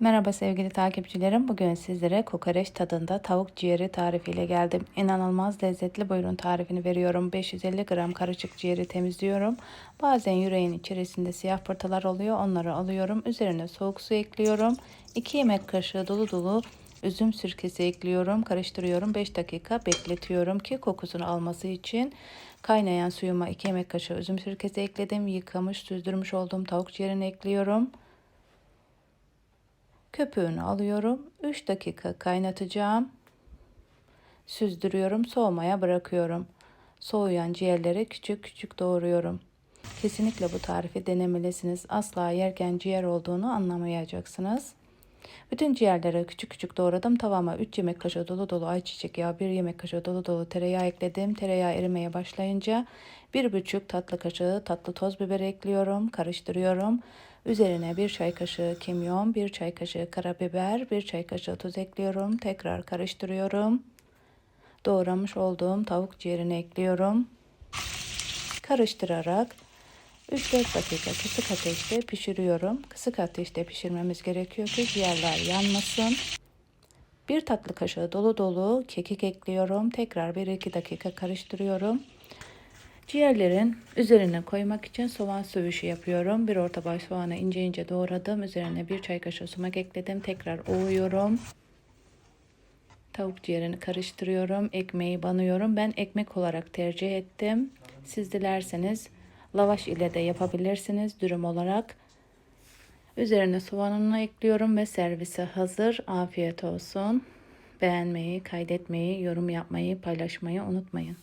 Merhaba sevgili takipçilerim. Bugün sizlere kokoreç tadında tavuk ciğeri tarifiyle geldim. İnanılmaz lezzetli buyurun tarifini veriyorum. 550 gram karışık ciğeri temizliyorum. Bazen yüreğin içerisinde siyah pırtalar oluyor. Onları alıyorum. Üzerine soğuk su ekliyorum. 2 yemek kaşığı dolu dolu üzüm sirkesi ekliyorum. Karıştırıyorum. 5 dakika bekletiyorum ki kokusunu alması için. Kaynayan suyuma 2 yemek kaşığı üzüm sirkesi ekledim. Yıkamış, süzdürmüş olduğum tavuk ciğerini ekliyorum. Köpüğünü alıyorum. 3 dakika kaynatacağım. Süzdürüyorum. Soğumaya bırakıyorum. Soğuyan ciğerleri küçük küçük doğruyorum. Kesinlikle bu tarifi denemelisiniz. Asla yerken ciğer olduğunu anlamayacaksınız. Bütün ciğerleri küçük küçük doğradım. Tavama 3 yemek kaşığı dolu dolu ayçiçek yağı, 1 yemek kaşığı dolu dolu tereyağı ekledim. Tereyağı erimeye başlayınca 1,5 tatlı kaşığı tatlı toz biber ekliyorum. Karıştırıyorum. Üzerine 1 çay kaşığı kimyon, 1 çay kaşığı karabiber, 1 çay kaşığı tuz ekliyorum. Tekrar karıştırıyorum. Doğramış olduğum tavuk ciğerini ekliyorum. Karıştırarak 3-4 dakika kısık ateşte pişiriyorum. Kısık ateşte pişirmemiz gerekiyor ki ciğerler yanmasın. Bir tatlı kaşığı dolu dolu kekik ekliyorum. Tekrar 1-2 dakika karıştırıyorum. Ciğerlerin üzerine koymak için soğan sövüşü yapıyorum. Bir orta boy soğanı ince ince doğradım. Üzerine bir çay kaşığı sumak ekledim. Tekrar ovuyorum. Tavuk ciğerini karıştırıyorum. Ekmeği banıyorum. Ben ekmek olarak tercih ettim. Siz dilerseniz lavaş ile de yapabilirsiniz dürüm olarak. Üzerine soğanını ekliyorum ve servise hazır. Afiyet olsun. Beğenmeyi, kaydetmeyi, yorum yapmayı, paylaşmayı unutmayın.